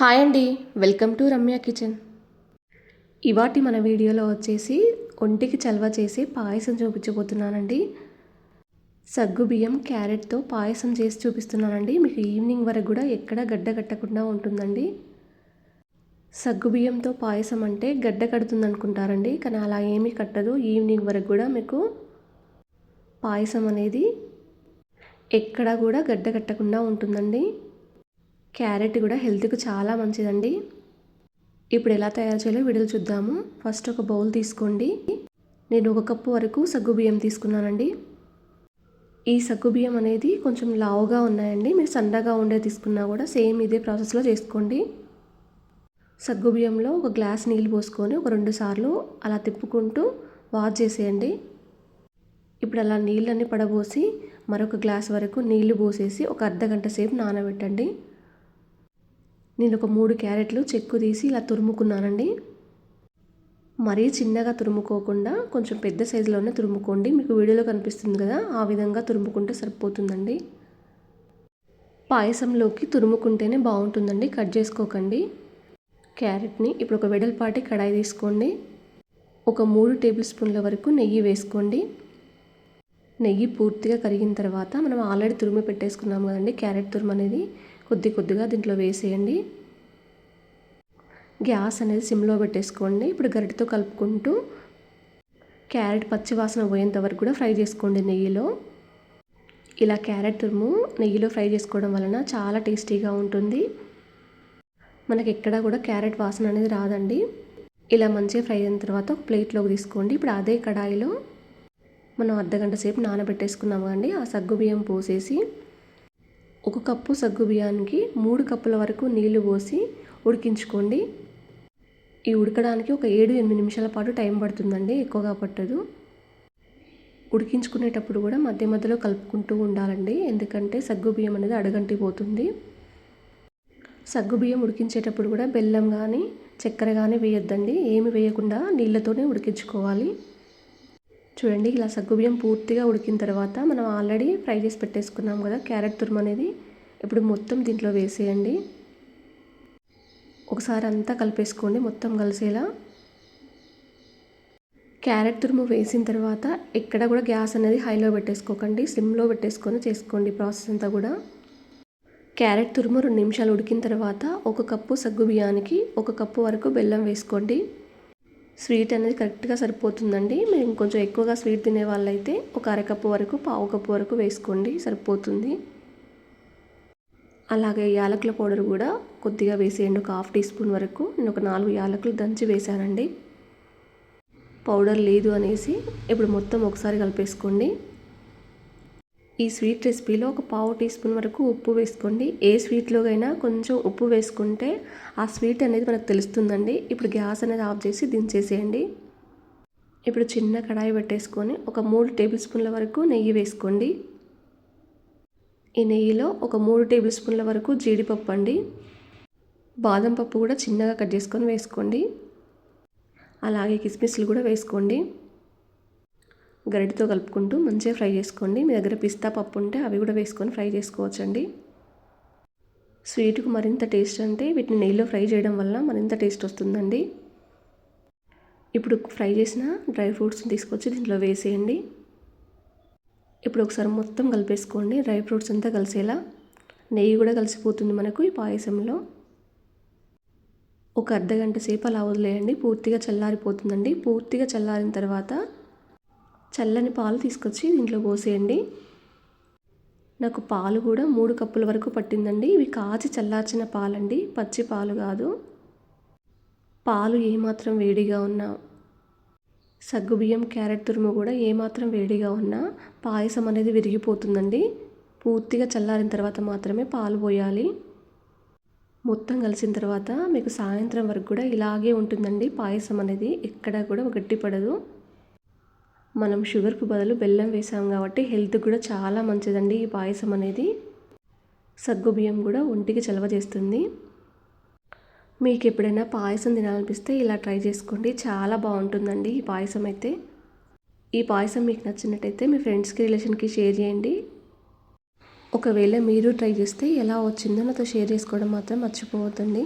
Hi అండి. Welcome to Ramya kitchen. ఇవాటి మన వీడియోలో వచ్చేసి ఒంటికి చల్వ చేసి పాయసం చూపించబోతున్నానండి. సగ్గు బియ్యం క్యారెట్తో పాయసం చేసి చూపిస్తున్నానండి. మీకు ఈవినింగ్ వరకు కూడా ఎక్కడ గడ్డ కట్టకుండా ఉంటుందండి. సగ్గు బియ్యంతో పాయసం అంటే గడ్డ కడుతుంది అనుకుంటారండి కానీ అలా ఏమీ కట్టదు. ఈవినింగ్ వరకు కూడా మీకు పాయసం అనేది ఎక్కడా కూడా గడ్డ కట్టకుండా ఉంటుందండి. క్యారెట్ కూడా హెల్త్కి చాలా మంచిదండి. ఇప్పుడు ఎలా తయారు చేయాలో వీడియోలు చూద్దాము. ఫస్ట్ ఒక బౌల్ తీసుకోండి. నేను ఒక కప్పు వరకు సగ్గు బియ్యం తీసుకున్నానండి. ఈ సగ్గు బియ్యం అనేది కొంచెం లావుగా ఉన్నాయండి. మీరు సన్నగా ఉండే తీసుకున్నా కూడా సేమ్ ఇదే ప్రాసెస్లో చేసుకోండి. సగ్గు బియ్యంలో ఒక గ్లాస్ నీళ్ళు పోసుకొని ఒక రెండు సార్లు అలా తిప్పుకుంటూ వాష్ చేసేయండి. ఇప్పుడు అలా నీళ్ళన్నీ పడబోసి మరొక గ్లాస్ వరకు నీళ్ళు పోసేసి ఒక అర్ధ గంట సేపు నానబెట్టండి. నేను ఒక మూడు క్యారెట్లు చెక్కు తీసి ఇలా తురుముకున్నానండి. మరీ చిన్నగా తురుముకోకుండా కొంచెం పెద్ద సైజులోనే తురుముకోండి. మీకు వీడియోలో కనిపిస్తుంది కదా ఆ విధంగా తురుముకుంటే సరిపోతుందండి. పాయసంలోకి తురుముకుంటేనే బాగుంటుందండి. కట్ చేసుకోకండి. క్యారెట్ని ఇప్పుడు ఒక వెడల్పాటి కడాయి తీసుకోండి. ఒక మూడు టేబుల్ స్పూన్ల వరకు నెయ్యి వేసుకోండి. నెయ్యి పూర్తిగా కరిగిన తర్వాత మనం ఆల్రెడీ తురిమి పెట్టేసుకున్నాం కదండి క్యారెట్ తురుము అనేది కొద్ది కొద్దిగా దీంట్లో వేసేయండి. గ్యాస్ అనేది సిమ్లో పెట్టేసుకోండి. ఇప్పుడు గరిటతో కలుపుకుంటూ క్యారెట్ పచ్చివాసన పోయేంత వరకు కూడా ఫ్రై చేసుకోండి నెయ్యిలో. ఇలా క్యారెట్ తురుము నెయ్యిలో ఫ్రై చేసుకోవడం వలన చాలా టేస్టీగా ఉంటుంది. మనకి ఎక్కడ కూడా క్యారెట్ వాసన అనేది రాదండి. ఇలా మంచిగా ఫ్రై అయిన తర్వాత ఒక ప్లేట్లోకి తీసుకోండి. ఇప్పుడు అదే కడాయిలో మనం అర్ధగంట సేపు నానబెట్టేసుకున్నాము అండి ఆ సగ్గు బియ్యం పోసేసి ఒక కప్పు సగ్గు బియ్యానికి మూడు కప్పుల వరకు నీళ్ళు పోసి ఉడికించుకోండి. ఈ ఉడకడానికి ఒక ఏడు ఎనిమిది నిమిషాల పాటు టైం పడుతుందండి ఎక్కువగా పట్టదు. ఉడికించుకునేటప్పుడు కూడా మధ్య మధ్యలో కలుపుకుంటూ ఉండాలండి ఎందుకంటే సగ్గు బియ్యం అనేది అడగంటి పోతుంది. సగ్గు బియ్యం ఉడికించేటప్పుడు కూడా బెల్లం కానీ చక్కెర కానీ వేయొద్దండి ఏమి వేయకుండా నీళ్ళతోనే ఉడికించుకోవాలి. చూడండి ఇలా సగ్గుబియ్యం పూర్తిగా ఉడికిన తర్వాత మనం ఆల్రెడీ ఫ్రై చేసి పెట్టేసుకున్నాం కదా క్యారెట్ తురుము అనేది. ఇప్పుడు మొత్తం దీంట్లో వేసేయండి. ఒకసారి అంతా కలిపేసుకోండి మొత్తం కలిసేలా. క్యారెట్ తురుము వేసిన తర్వాత ఎక్కడ కూడా గ్యాస్ అనేది హైలో పెట్టేసుకోకండి సిమ్లో పెట్టేసుకొని చేసుకోండి ప్రాసెస్ అంతా కూడా. క్యారెట్ తురుము రెండు నిమిషాలు ఉడికిన తర్వాత ఒక కప్పు సగ్గు బియ్యానికి ఒక కప్పు వరకు బెల్లం వేసుకోండి. స్వీట్ అనేది కరెక్ట్గా సరిపోతుందండి. మీరు ఇంకొంచెం ఎక్కువగా స్వీట్ తినే వాళ్ళైతే ఒక అరకప్పు వరకు పావు కప్పు వరకు వేసుకోండి సరిపోతుంది. అలాగే యాలకుల పౌడర్ కూడా కొద్దిగా వేసేయండి ఒక హాఫ్ టీ స్పూన్ వరకు. నేను ఒక నాలుగు యాలకులు దంచి వేసానండి పౌడర్ లేదు అనేసి ఇప్పుడు మొత్తం ఒకసారి కలిపేసుకోండి. ఈ స్వీట్ రెసిపీలో ఒక పావు టీ స్పూన్ వరకు ఉప్పు వేసుకోండి. ఏ స్వీట్లోకైనా కొంచెం ఉప్పు వేసుకుంటే ఆ స్వీట్ అనేది మనకు తెలుస్తుందండి. ఇప్పుడు గ్యాస్ అనేది ఆఫ్ చేసి దించేసేయండి. ఇప్పుడు చిన్న కడాయి పెట్టేసుకొని ఒక మూడు టేబుల్ స్పూన్ల వరకు నెయ్యి వేసుకోండి. ఈ నెయ్యిలో ఒక మూడు టేబుల్ స్పూన్ల వరకు జీడిపప్పు అండి. బాదం పప్పు కూడా చిన్నగా కట్ చేసుకొని వేసుకోండి. అలాగే కిస్మిస్లు కూడా వేసుకోండి. గరిటితో కలుపుకుంటూ మంచిగా ఫ్రై చేసుకోండి. మీ దగ్గర పిస్తా పప్పు ఉంటే అవి కూడా వేసుకొని ఫ్రై చేసుకోవచ్చండి. స్వీట్కు మరింత టేస్ట్ అంటే వీటిని నెయ్యిలో ఫ్రై చేయడం వల్ల మరింత టేస్ట్ వస్తుందండి. ఇప్పుడు ఫ్రై చేసిన డ్రై ఫ్రూట్స్ తీసుకొచ్చి దీంట్లో వేసేయండి. ఇప్పుడు ఒకసారి మొత్తం కలిపేసుకోండి. డ్రై ఫ్రూట్స్ అంతా కలిసేలా నెయ్యి కూడా కలిసిపోతుంది మనకు ఈ పాయసంలో. ఒక అర్ధ గంట సేపు అలా వదిలేయండి. పూర్తిగా చల్లారిపోతుందండి. పూర్తిగా చల్లారిన తర్వాత చల్లని పాలు తీసుకొచ్చి దీంట్లో పోసేయండి. నాకు పాలు కూడా మూడు కప్పుల వరకు పట్టిందండి. ఇవి కాచి చల్లార్చిన పాలండి. పచ్చి పాలు కాదు. పాలు ఏమాత్రం వేడిగా ఉన్నా సగ్గుబియ్యం క్యారెట్ తురుము కూడా ఏమాత్రం వేడిగా ఉన్నా పాయసం అనేది విరిగిపోతుందండి. పూర్తిగా చల్లారిన తర్వాత మాత్రమే పాలు పోయాలి. మొత్తం కలిసిన తర్వాత మీకు సాయంత్రం వరకు కూడా ఇలాగే ఉంటుందండి పాయసం అనేది. ఎక్కడా కూడా గట్టిపడదు. మనం షుగర్కు బదులు బెల్లం వేసాం కాబట్టి హెల్త్ కూడా చాలా మంచిదండి ఈ పాయసం అనేది. సగ్గు బియ్యం కూడా ఒంటికి చలవ చేస్తుంది. మీకు ఎప్పుడైనా పాయసం తినాలనిపిస్తే ఇలా ట్రై చేసుకోండి. చాలా బాగుంటుందండి ఈ పాయసం అయితే. ఈ పాయసం మీకు నచ్చినట్టయితే మీ ఫ్రెండ్స్కి రిలేషన్కి షేర్ చేయండి. ఒకవేళ మీరు ట్రై చేస్తే ఎలా వచ్చిందో నాతో షేర్ చేసుకోవడం మాత్రం మర్చిపోవద్దండి.